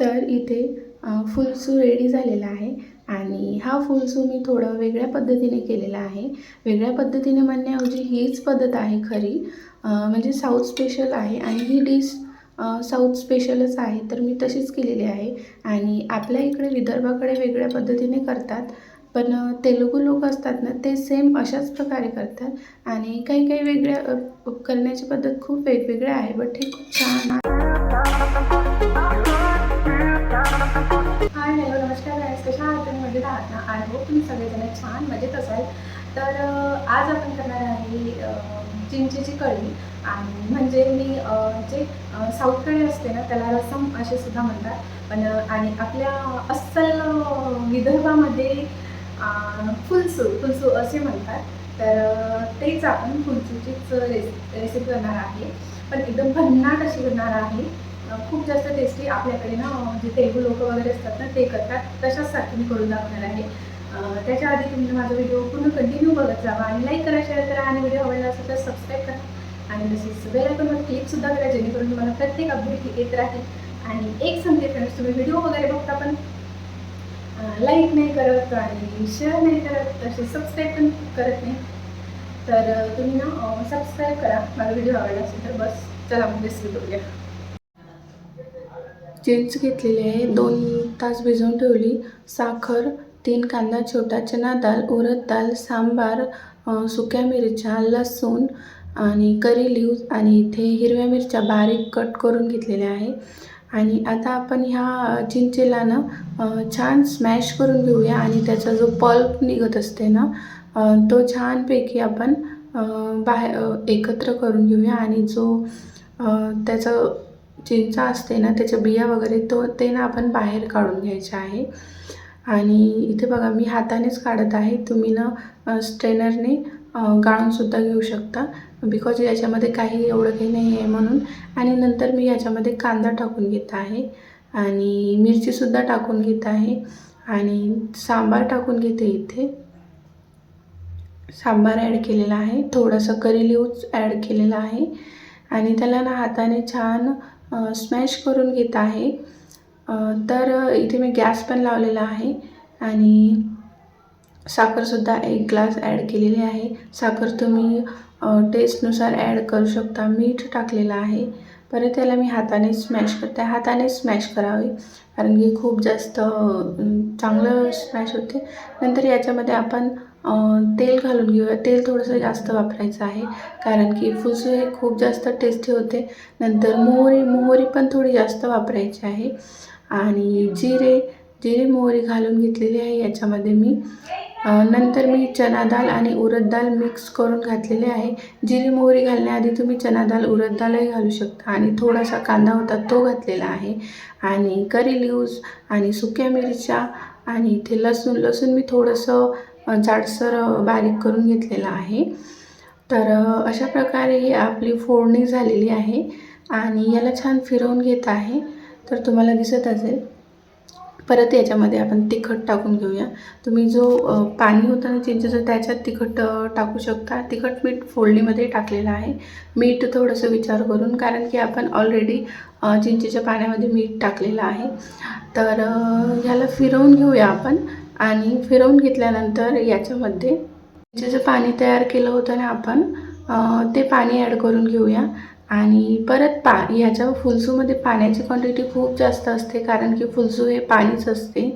तर इथे फुलसू रेडी झालेला आहे. आणि हा फुलसू मी थोडं वेगळ्या पद्धतीने केलेला आहे. वेगळ्या पद्धतीने म्हणण्याऐवजी हीच पद्धत आहे खरी. म्हणजे साऊथ स्पेशल आहे आणि ही डिश साऊथ स्पेशलच आहे तर मी तशीच केलेली आहे. आणि आपल्या इकडे विदर्भाकडे वेगळ्या पद्धतीने करतात. पण तेलुगू लोक असतात ना ते सेम अशाच प्रकारे करतात. आणि काही काही वेगळ्या करण्याची पद्धत खूप वेगवेगळ्या आहे बट हे खूप छान हाय हॅलो नमस्कार गाईस कशा आहात? तुम्ही मजेत आहात ना? आय होप तुम्ही सगळेजण छान मजेत असाल. तर आज आपण करणार आहे चिंचेची कढी आणि म्हणजे मी जे अ, साऊथकडे असते ना त्याला रसम असे सुद्धा म्हणतात. पण आणि आपल्या अस्सल विदर्भामध्ये फुलसू फुलसू असे म्हणतात. तर तेच आपण फुलसूचीच रेसि रेसिपी करणार आहे. पण एकदम भन्नाट अशी करणार आहे. खूप जास्त टेस्टी आपल्याकडे ना जे तेलगू लोक वगैरे असतात ना ते करतात. तशाच मी करून दाखवणार आहे. त्याच्या आधी तुम्ही माझा व्हिडिओ पूर्ण कंटिन्यू बघत जावा आणि लाईक करा शेअर करा आणि व्हिडिओ आवडला असेल तर सबस्क्राईब करा. आणि तसेच बेल आयकॉनवर क्लिकसुद्धा करा जेणेकरून तुम्हाला प्रत्येक अपडेट येत राहील. आणि एक संधी फ्रेंड्स तुम्ही व्हिडिओ वगैरे बघता पण लाईक नाही करत आणि शेअर नाही करत तसे सबस्क्राईब पण करत नाही. तर तुम्ही ना सबस्क्राईब करा. माझा व्हिडिओ आवडला असेल तर बस चला म्हणजे रेसिपी बघूया. चिंच घेतलेली आहे. दोन तास भिजवून ठेवली. साखर तीन कांदा छोटा चना दाल उडद दाल सांबार सुक्या मिरच्या लसूण आणि करी लिव्ज आणि इथे हिरव्या मिरच्या बारीक कट करून घेतलेल्या आहे. आणि आता आपण ह्या चिंचेला ना छान स्मॅश करून घेऊया आणि त्याचा जो पल्प निघत असते ना तो छानपैकी आपण बाहेर एकत्र करून घेऊया आणि जो त्याचं चिंचा असते ना त्याच्या बिया वगैरे तो ते ना आपण बाहेर काढून घ्यायचे आहे. आणि इथे बघा मी हातानेच काढत आहे. तुम्ही ना स्ट्रेनरने गाळूनसुद्धा घेऊ शकता. बिकॉज याच्यामध्ये काही एवढं काही नाही आहे म्हणून. आणि नंतर मी याच्यामध्ये कांदा टाकून घेत आहे. आणि मिरचीसुद्धा टाकून घेत आहे. आणि सांबार टाकून घेते इथे. सांबार ॲड केलेला आहे. थोडंसं करी लिव्ज ॲड केलेला आहे. आणि त्याला ना हाताने छान स्मॅश करून घेत आहे. तर इथे मी गॅस पण लावलेला आहे आणि साखरसुद्धा एक ग्लास ॲड केलेली आहे. साखर तुम्ही टेस्टनुसार ॲड करू शकता. मीठ टाकलेलं आहे. परत त्याला मी हाताने स्मॅश करते. हाताने स्मॅश करावे. कारण की खूप जास्त चांगलं स्मॅश होते. नंतर याच्यामध्ये आपण तेल घालून घेऊया. तेल थोडंसं जास्त वापरायचं आहे कारण की फुसू हे खूप जास्त टेस्टी होते. नंतर मोहरी मोहरी पण थोडी जास्त वापरायची आहे. आणि जिरे जिरे मोहरी घालून घेतलेली आहे. याच्यामध्ये मी नंतर मी चना डाळ आणि उडद डाळ मिक्स करून घातलेले आहे. जिरे मोहरी घालण्याआधी तुम्ही चना डाळ उडद डाळही घालू शकता. आणि थोडासा कांदा होता तो घातलेला आहे. आणि करी लिव्ज आणि सुक्या मिरच्या आणि इथे लसूण. लसूण मी थोडंसं जाडसर बारीक करून घेतलेला आहे. तर अशा प्रकारे ही आपली फोडणी झालेली आहे आणि याला छान फिरवून घेत आहे. तर तुम्हाला दिसत असेल. परत याच्यामध्ये आपण तिखट टाकून घेऊया. तुम्ही जो पाणी होतं ना चिंचेचं त्याच्यात तिखट टाकू शकता. तिखट मीठ फोडणीमध्ये टाकलेलं आहे. मीठ थोडंसं विचार करून कारण की आपण ऑलरेडी चिंचेच्या पाण्यामध्ये मीठ टाकलेलं आहे. तर ह्याला फिरवून घेऊया आपण. आणि फिरवून घेतल्यानंतर याच्यामध्ये जे पाणी तयार केलं होतं ना आपण ते पाणी ॲड करून घेऊया. आणि परत पा ह्याच्या फुलसूमध्ये पाण्याची क्वांटिटी खूप जास्त असते कारण की फुलसू हे पाणीच असते.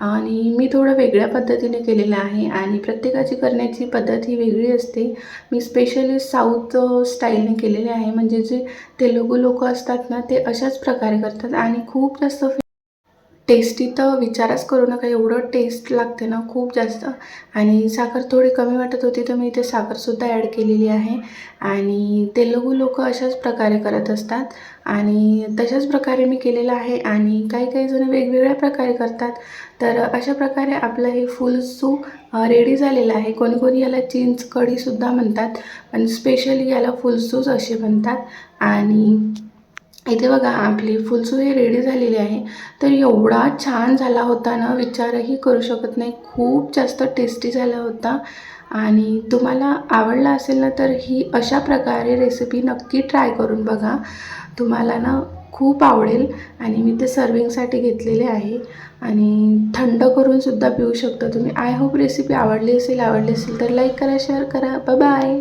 आणि मी थोडं वेगळ्या पद्धतीने केलेलं आहे आणि प्रत्येकाची करण्याची पद्धत ही वेगळी असते. मी स्पेशली साऊथ स्टाईलने केलेले आहे. म्हणजे जे तेलुगू लोक असतात ना ते अशाच प्रकारे करतात आणि खूप जास्त टेस्टी तर विचारच करू नका एवढं टेस्ट लागते ना खूप जास्त. आणि साखर थोडी कमी वाटत होती तर मी इथे साखरसुद्धा ॲड केलेली आहे. आणि तेलगू लोक अशाच प्रकारे करत असतात. आणि तशाच प्रकारे मी केलेलं आहे. आणि काही काही जण वेगवेगळ्या प्रकारे करतात. तर अशा प्रकारे आपलं हे फुल सूप रेडी झालेलं आहे. कोणी कोणी याला चिंच कढीसुद्धा म्हणतात. पण स्पेशली याला फुलसूज असे म्हणतात. आणि इथे बघा आपली फुलसू हे रेडी झालेली आहे. तर एवढा छान झाला होता ना विचारही करू शकत नाही. खूप जास्त टेस्टी झाला होता. आणि तुम्हाला आवडला असेल ना तर ही अशा प्रकारे रेसिपी नक्की ट्राय करून बघा. तुम्हाला ना खूप आवडेल. आणि मी ते सर्विंगसाठी घेतलेले आहे. आणि थंड करूनसुद्धा पिऊ शकता तुम्ही. आय होप रेसिपी आवडली असेल आवडली असेल तर लाईक करा शेअर करा. बाय